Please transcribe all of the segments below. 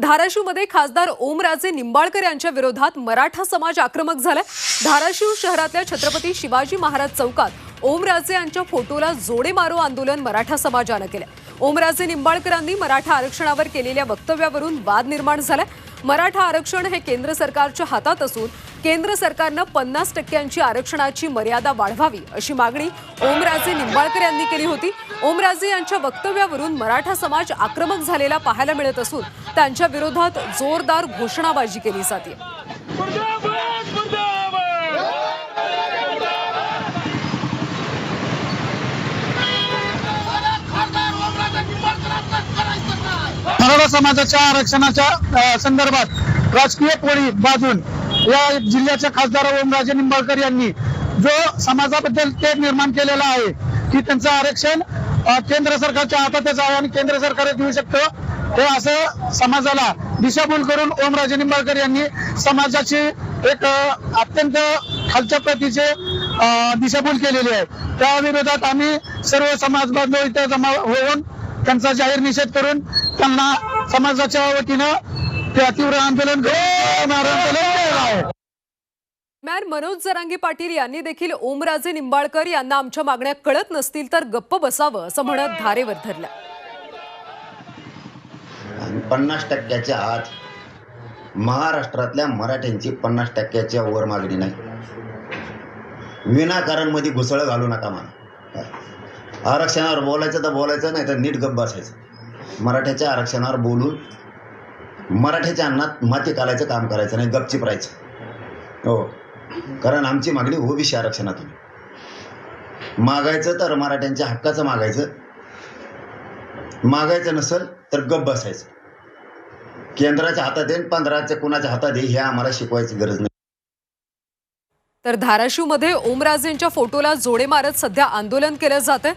धाराशिवमध्ये खासदार ओमराजे निंबाळकर यांच्या विरोधात मराठा समाज आक्रमक झालाय. धाराशिव शहरातल्या छत्रपती शिवाजी महाराज चौकात ओमराजे यांच्या फोटोला जोडे मारो आंदोलन मराठा समाजानं केलं ओमराजे निंबाळकरांनी मराठा आरक्षणावर केलेल्या वक्तव्यावरून वाद निर्माण झालाय. मराठा आरक्षण हे केंद्र सरकारच्या हातात असून केंद्र सरकारनं पन्नास टक्क्यांची आरक्षणाची मर्यादा वाढवावी अशी मागणी ओमराजे निंबाळकर यांनी केली होती. ओमराजे यांच्या वक्तव्यावरून मराठा समाज आक्रमक झालेला पाहायला मिळत असून त्यांच्या विरोधात जोरदार घोषणाबाजी केली जाते. मराठा समाजाच्या आरक्षणाच्या संदर्भात राजकीय पोळी बाजून या जिल्ह्याचे खासदार ओमराजे निंबाळकर यांनी जो समाजाबद्दल ते निर्माण केलेला आहे की त्यांचं आरक्षण केंद्र सरकारच्या हातातच आहे आणि केंद्र सरकार देऊ शकतं हे असं समाजाला दिशाभूल करून ओमराजे निंबाळकर यांनी समाजाची एक अत्यंत खालच्या प्रतीचे दिशाभूल केलेली आहे. त्या विरोधात आम्ही सर्व समाज बांधव इथे जमा होऊन त्यांचा जाहीर निषेध करून त्यांना समाजाच्या वतीनं ते तीव्र आंदोलन आंदोलन केलं आहे दरम्यान मनोज जरांगे पाटील यांनी देखील ओमराजे निंबाळकर यांना आमच्या मागण्या कळत नसतील तर गप्प बसावं असं म्हणत धारेवर धरलं. पन्नास टक्क्याच्या आत महाराष्ट्रातल्या मराठ्यांची पन्नास टक्क्याच्या वर मागणी नाही. विनाकारणमध्ये घुसळं घालू नका मला आरक्षणावर बोलायचं तर बोलायचं नाही तर नीट गप्प बसायचं. मराठ्याच्या आरक्षणावर बोलून मराठ्याच्या अन्नात माती कालायचं काम करायचं नाही गपचिप राहायचं. हो. कारण आमची मागणी ओबीसी आरक्षणातून. मागायचं तर मराठ्यांच्या हक्काचं मागायचं. मागायचं नसेल तर गप्प बसायचं. केंद्राच्या हातात येईल पंधराच्या कुणाच्या हातात येईल हे आम्हाला शिकवायची गरज नाही. तर धाराशिवमध्ये ओमराजेंच्या फोटोला जोडे मारत सध्या आंदोलन केलं जातंय.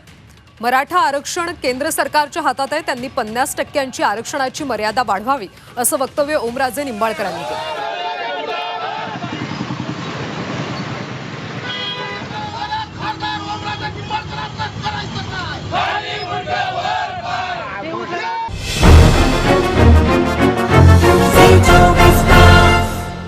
मराठा आरक्षण केंद्र सरकारच्या हातात आहे. त्यांनी पन्नास टक्क्यांची आरक्षणाची मर्यादा वाढवावी असं वक्तव्य ओमराजे निंबाळकरांनी केलं.